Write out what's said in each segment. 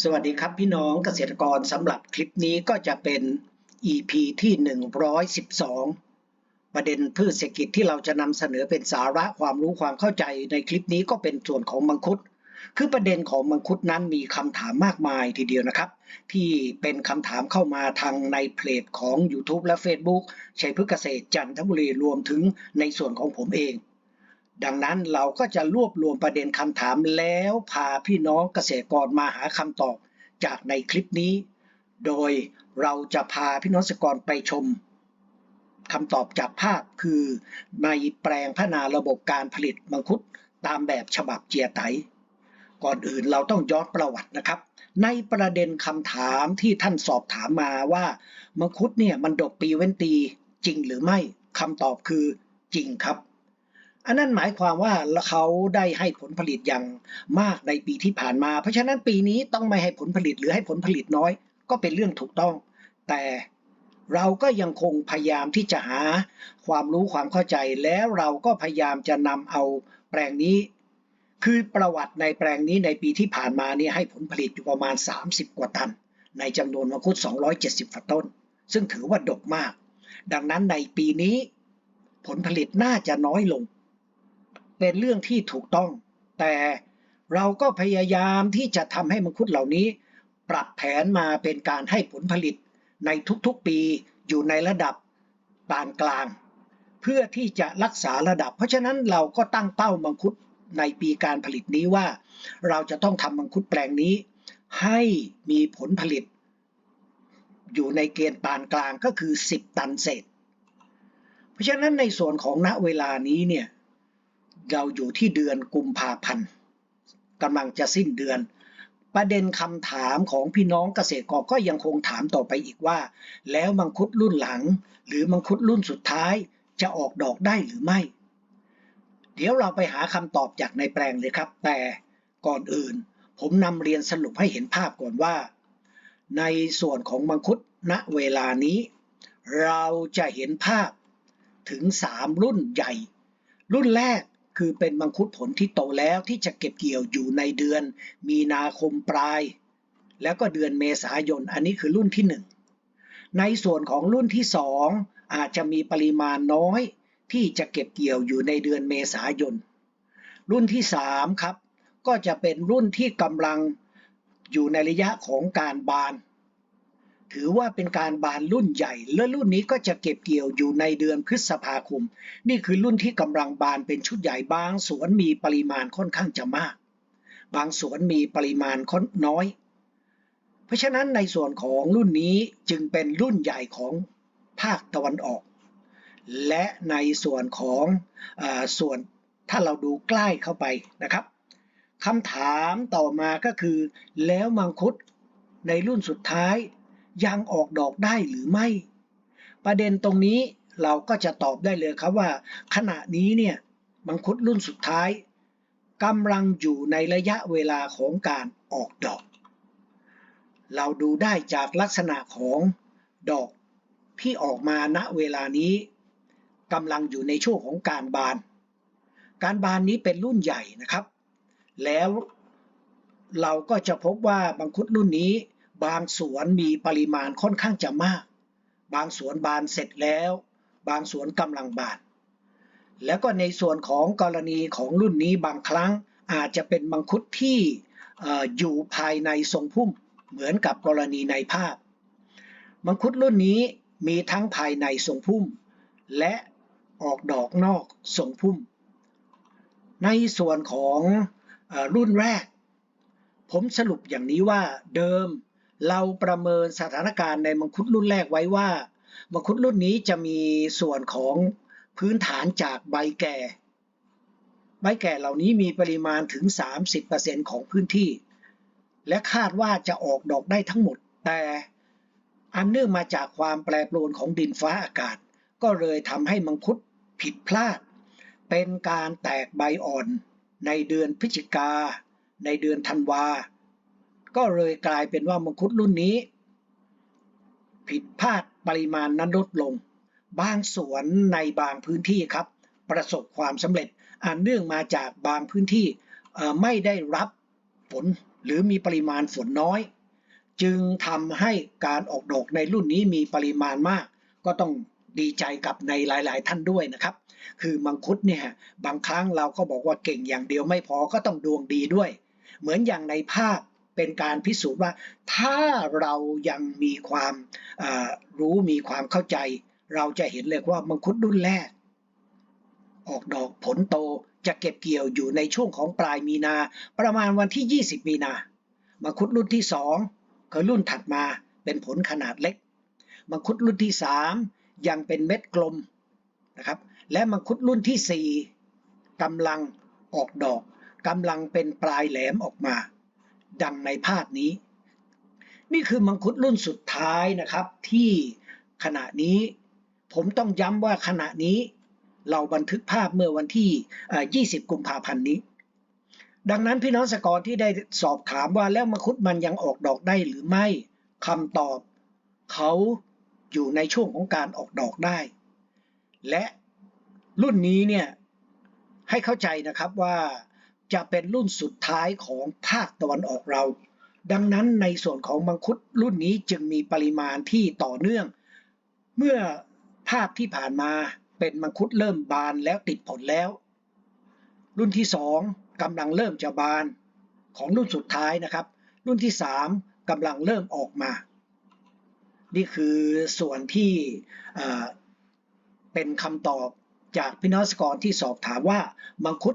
สวัสดีครับพี่น้องเกษตรกรสำหรับคลิปนี้ก็จะเป็น EP ที่ 112 ประเด็นพืชเศรษฐกิจที่เราจะนำเสนอเป็นสาระความรู้ความเข้าใจในคลิปนี้ก็เป็นส่วนของมังคุด คือประเด็นของมังคุดนั้นมีคำถามมากมายทีเดียวนะครับ ที่เป็นคำถามเข้ามาทางในเพจของ YouTube และ Facebook ชัยพฤกษเกษตรจันทบุรีรวมถึงในส่วนของผมเอง ดังนั้นเราก็จะรวบรวมประเด็นคำถามแล้วพาพี่น้องเกษตรกรมาหาคำตอบจากในคลิปนี้ โดยเราจะพาพี่น้องเกษตรกรไปชมคำตอบจากภาพคือในแปลงพัฒนาระบบการผลิตมังคุดตามแบบฉบับเจียไต ก่อนอื่นเราต้องย้อนประวัตินะครับ ในประเด็นคำถามที่ท่านสอบถามมาว่า มังคุดเนี่ยมันดกปีเว้นตีจริงหรือไม่คำตอบคือจริงครับ อันนั้นหมายความว่าเขาได้ให้ผลผลิตอย่างมากในปีที่ผ่านมา เพราะฉะนั้นปีนี้ต้องไม่ให้ผลผลิตหรือให้ผลผลิตน้อย ก็เป็นเรื่องถูกต้อง แต่เราก็ยังคงพยายามที่จะหาความรู้ความเข้าใจ แล้วเราก็พยายามจะนำเอาแปลงนี้ คือประวัติในแปลงนี้ในปีที่ผ่านมาเนี่ยให้ผลผลิตอยู่ประมาณ 30 กว่าตัน ในจำนวนมังคุด 270ฝัต้น ซึ่งถือว่าดกมาก ดังนั้นในปีนี้ผลผลิตน่าจะน้อยลง เป็นเรื่องที่ถูกต้อง แต่เราก็พยายามที่จะทำให้มังคุดเหล่านี้ ปรับแผนมาเป็นการให้ผลผลิตในทุกๆปีอยู่ในระดับปานกลาง เพื่อที่จะรักษาระดับ เพราะฉะนั้นเราก็ตั้งเป้ามังคุดในปีการผลิตนี้ว่า เราจะต้องทำมังคุดแปลงนี้ ให้มีผลผลิต อยู่ในเกณฑ์ปานกลางก็คือ 10 ตันเศษ เพราะฉะนั้นในส่วนของณเวลานี้เนี่ย เราอยู่ที่เดือนกุมภาพันธ์กำลังจะสิ้นเดือน ประเด็นคำถามของพี่น้องเกษตรกรก็ยังคงถามต่อไปอีกว่า แล้วมังคุดรุ่นหลัง หรือมังคุดรุ่นสุดท้ายจะออกดอกได้หรือไม่ เดี๋ยวเราไปหาคำตอบจากในแปลงเลยครับ แต่ก่อนอื่น ผมนำเรียนสรุปให้เห็นภาพก่อนว่า ในส่วนของมังคุดณเวลานี้ เราจะเห็นภาพถึง 3 รุ่นใหญ่ รุ่นแรก คือเป็นมังคุดผลที่โตแล้วที่จะเก็บเกี่ยวอยู่ในเดือน มีนาคมปลาย แล้วก็เดือนเมษายน อันนี้คือรุ่นที่ 1 ในส่วนของรุ่นที่ 2 อาจจะมีปริมาณน้อย ที่จะเก็บเกี่ยวอยู่ในเดือนเมษายน รุ่นที่ 3 ครับ ก็จะเป็นรุ่นที่กำลังอยู่ในระยะของการบาน ถือว่าเป็นการบานรุ่นใหญ่ และรุ่นนี้ก็จะเก็บเกี่ยวอยู่ในเดือนพฤษภาคม นี่คือรุ่นที่กำลังบานเป็นชุดใหญ่บางสวนมีปริมาณค่อนข้างจะมาก บางสวนมีปริมาณค่อนน้อย เพราะฉะนั้นในส่วนของรุ่นนี้จึงเป็นรุ่นใหญ่ของภาคตะวันออก และในส่วนของอส่วนถ้าเราดูใกล้เข้าไปนะครับคำถามต่อมาก็คือ แล้วมังคุดในรุ่นสุดท้าย ยังออกดอกได้หรือไม่ ประเด็นตรงนี้เราก็จะตอบได้เลยครับว่า ขณะนี้เนี่ยมังคุดรุ่นสุดท้ายกำลังอยู่ในระยะเวลาของการออกดอก เราดูได้จากลักษณะของดอกที่ออกมาณเวลานี้กำลังอยู่ในช่วงของการบาน การบานนี้เป็นรุ่นใหญ่นะครับ แล้วเราก็จะพบว่ามังคุดรุ่นนี้ บางสวนมีปริมาณค่อนข้างจะมาก บางสวนบานเสร็จแล้ว บางสวนกำลังบาน แล้วก็ในส่วนของกรณีของรุ่นนี้บางครั้งอาจจะเป็นมังคุดที่อยู่ภายในทรงพุ่มเหมือนกับกรณีในภาพ มังคุดรุ่นนี้มีทั้งภายในทรงพุ่ม และออกดอกนอกทรงพุ่ม ในส่วนของรุ่นแรก ผมสรุปอย่างนี้ว่าเดิม เราประเมินสถานการณ์ในมังคุดรุ่นแรกไว้ว่า มังคุดรุ่นนี้จะมีส่วนของพื้นฐานจากใบแก่ ใบแก่เหล่านี้มีปริมาณถึง 30%ของพื้นที่ และคาดว่าจะออกดอกได้ทั้งหมด แต่อันเนื่องมาจากความแปรปรวนของดินฟ้าอากาศ ก็เลยทำให้มังคุดผิดพลาด เป็นการแตกใบอ่อนในเดือนพฤศจิกา ในเดือนธันวา ก็เลยกลายเป็นว่ามังคุดรุ่นนี้ ผิดพลาดปริมาณนั้นลดลง บางสวนในบางพื้นที่ครับ ประสบความสำเร็จอันเนื่องมาจากบางพื้นที่ไม่ได้รับฝนหรือมีปริมาณฝนน้อย จึงทำให้การออกดอกในรุ่นนี้มีปริมาณมาก ก็ต้องดีใจกับในหลาย ๆ ท่านด้วยนะครับ คือมังคุดเนี่ยบางครั้งเราก็บอกว่าเก่งอย่างเดียวไม่พอก็ต้องดวงดีด้วย เหมือนอย่างในภาพ เป็นการพิสูจน์ว่า ถ้าเรายังมีความรู้มีความเข้าใจ เราจะเห็นเลยว่ามังคุดรุ่นแรก ออกดอกผลโตจะเก็บเกี่ยวอยู่ในช่วงของปลายมีนา ประมาณวันที่ 20 มีนามังคุดรุ่นที่2คือรุ่นถัดมาเป็นผลขนาดเล็กมังคุดรุ่นที่ 3 ยังเป็นเม็ดกลมนะครับ และมังคุดรุ่นที่ 4กำลังออกดอกกำลังเป็นปลายแหลมออกมา ดังในภาพนี้ นี่คือมังคุดรุ่นสุดท้ายนะครับ ที่ขณะนี้ผมต้องย้ำว่าขณะนี้ เราบันทึกภาพเมื่อวันที่ 20 กุมภาพันธ์นี้ ดังนั้นพี่น้องสกอร์ที่ได้สอบถามว่าแล้วมังคุดมันยังออกดอกได้หรือไม่คำตอบ เขาอยู่ในช่วงของการออกดอกได้ และรุ่นนี้เนี่ยให้เข้าใจนะครับว่า จะเป็นรุ่นสุดท้ายของภาคตะวันออกเรา ดังนั้นในส่วนของมังคุดรุ่นนี้จึงมีปริมาณที่ต่อเนื่อง เมื่อภาพที่ผ่านมาเป็นมังคุดเริ่มบานแล้วติดผลแล้ว รุ่นที่สองกำลังเริ่มจะบานของรุ่นสุดท้ายนะครับ รุ่นที่สามกำลังเริ่มออกมา นี่คือส่วนที่เป็นคำตอบจากพี่น้องเกษตรกรที่สอบถามว่ามังคุด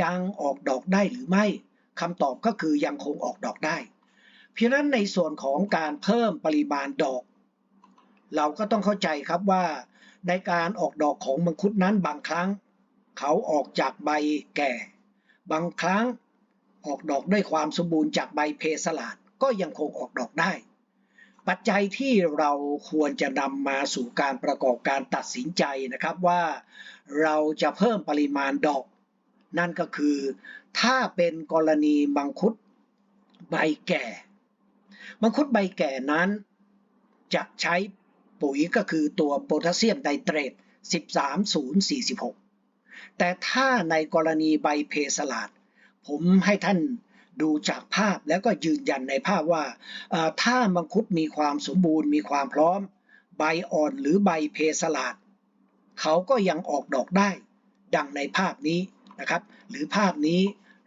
ยังออกดอกได้หรือไม่คำตอบก็คือยังคงออกดอกได้ เพราะนั้นในส่วนของการเพิ่มปริมาณดอก เราก็ต้องเข้าใจครับว่าในการออกดอกของมังคุดนั้นบางครั้ง เขาออกจากใบแก่ บางครั้งออกดอกด้วยความสมบูรณ์จากใบเพสลาดก็ยังคงออกดอกได้ ปัจจัยที่เราควรจะนำมาสู่การประกอบการตัดสินใจนะครับว่า เราจะเพิ่มปริมาณดอก นั่นก็คือ ถ้าเป็นกรณีมังคุดใบแก่ มังคุดใบแก่นั้น จะใช้ปุ๋ยก็คือตัวโพแทสเซียมไดเตรต 13046 แต่ถ้าในกรณีใบเพสลาด ผมให้ท่านดูจากภาพแล้วก็ยืนยันในภาพว่า ถ้ามังคุดมีความสมบูรณ์มีความพร้อม ใบอ่อนหรือใบเพสลาด เขาก็ยังออกดอกได้ ดังในภาพนี้ นะครับ หรือภาพนี้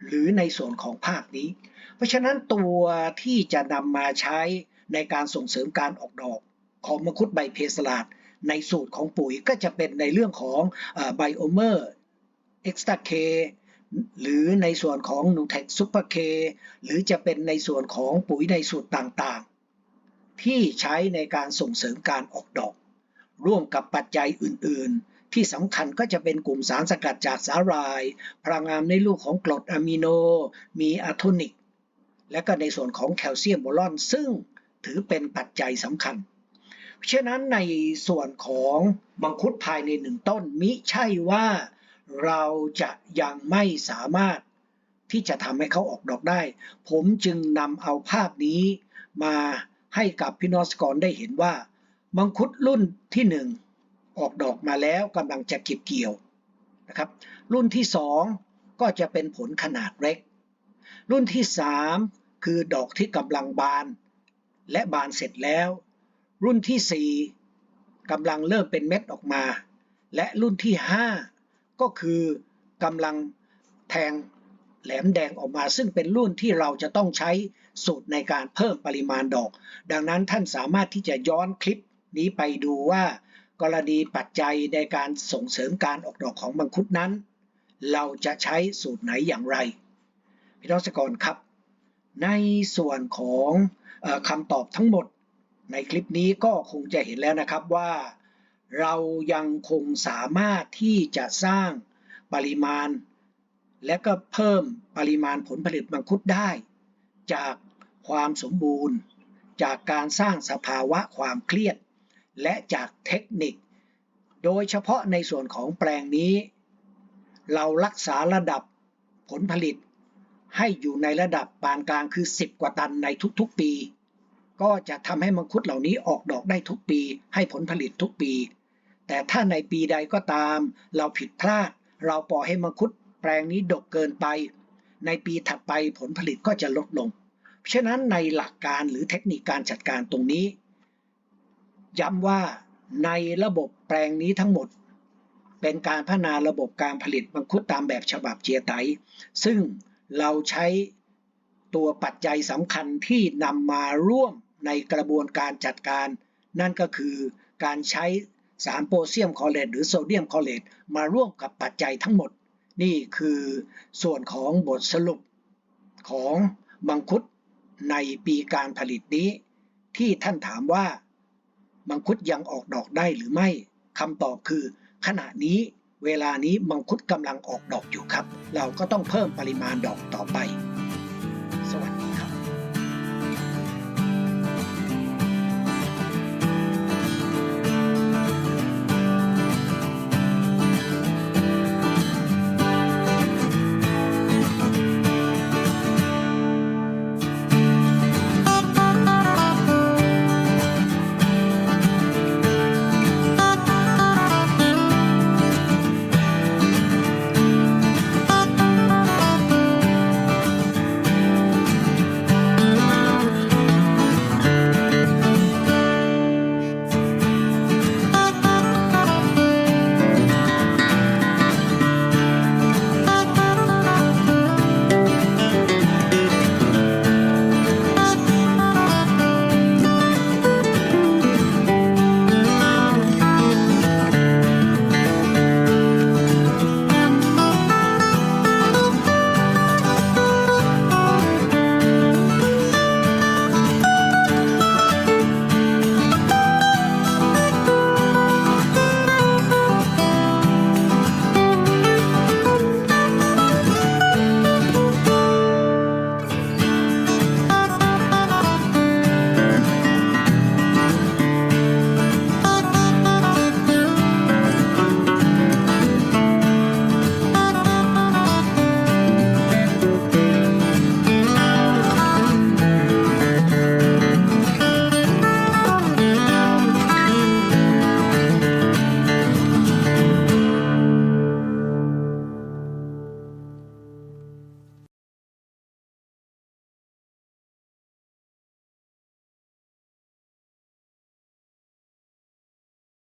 หรือในส่วนของภาพนี้ เพราะฉะนั้นตัวที่จะนำมาใช้ในการส่งเสริมการออกดอกของมังคุดใบเพสลาดในสูตรของปุ๋ยก็จะเป็นในเรื่องของไบโอเมอร์เอ็กซ์ตาเคหรือในส่วนของนูเทคซูเปอร์เคหรือจะเป็นในส่วนของปุ๋ยในสูตรต่างๆ ที่ใช้ในการส่งเสริมการออกดอก ร่วมกับปัจจัยอื่นๆ ที่สำคัญก็จะเป็นกลุ่มสารสกัดจากสาหร่าย พลังงานในรูปของกรดอะมิโน มีอะโทนิก และก็ในส่วนของแคลเซียมโบรอน ซึ่งถือเป็นปัจจัยสำคัญ เพราะฉะนั้นในส่วนของมังคุดภายในหนึ่งต้นมิใช่ว่าเราจะยังไม่สามารถที่จะทำให้เขาออกดอกได้ ผมจึงนำเอาภาพนี้มาให้กับพี่นอสกรได้เห็นว่า มังคุดรุ่นที่หนึ่ง ออกดอกมาแล้วกำลังจะเก็บเกี่ยวนะครับ รุ่นที่สองก็จะเป็นผลขนาดเล็ก รุ่นที่สามคือดอกที่กำลังบาน และบานเสร็จแล้ว รุ่นที่สี่กำลังเริ่มเป็นเม็ดออกมา และรุ่นที่ห้าก็คือกำลังแทงแหลมแดงออกมา ซึ่งเป็นรุ่นที่เราจะต้องใช้สูตรในการเพิ่มปริมาณดอก ดังนั้นท่านสามารถที่จะย้อนคลิปนี้ไปดูว่า กรณีปัจจัยในการส่งเสริมการออกดอกของมังคุดนั้น เราจะใช้สูตรไหนอย่างไร พี่น้องสกรครับ ในส่วนของอคำตอบทั้งหมด ในคลิปนี้ก็คงจะเห็นแล้วนะครับว่า เรายังคงสามารถที่จะสร้างปริมาณ และก็เพิ่มปริมาณผลผลิตมังคุดได้ จากความสมบูรณ์ จากการสร้างสภาวะความเครียด และจากเทคนิค โดยเฉพาะในส่วนของแปลงนี้ เรารักษาระดับผลผลิต ให้อยู่ในระดับปานกลางคือ 10 กว่าตันในทุกๆปี ก็จะทำให้มังคุดเหล่านี้ออกดอกได้ทุกปี ให้ผลผลิตทุกปี แต่ถ้าในปีใดก็ตาม เราผิดพลาด เราปล่อยให้มังคุดแปลงนี้ดกเกินไป ในปีถัดไปผลผลิตก็จะลดลงฉะนั้นในหลักการหรือเทคนิคการจัดการตรงนี้ ย้ำว่าในระบบแปลงนี้ทั้งหมด เป็นการพัฒนาระบบการผลิตมังคุดตามแบบฉบับเจียไต ซึ่งเราใช้ตัวปัจจัยสำคัญที่นำมาร่วมในกระบวนการจัดการ นั่นก็คือการใช้สารโพแทสเซียมคลอเรตหรือโซเดียมคลอเรตมาร่วมกับปัจจัยทั้งหมด นี่คือส่วนของบทสรุปของมังคุดในปีการผลิตนี้ ที่ท่านถามว่า มังคุดยังออกดอกได้หรือไม่คำตอบคือ ขณะนี้เวลานี้มังคุดกำลังออกดอกอยู่ครับ เราก็ต้องเพิ่มปริมาณดอกต่อไป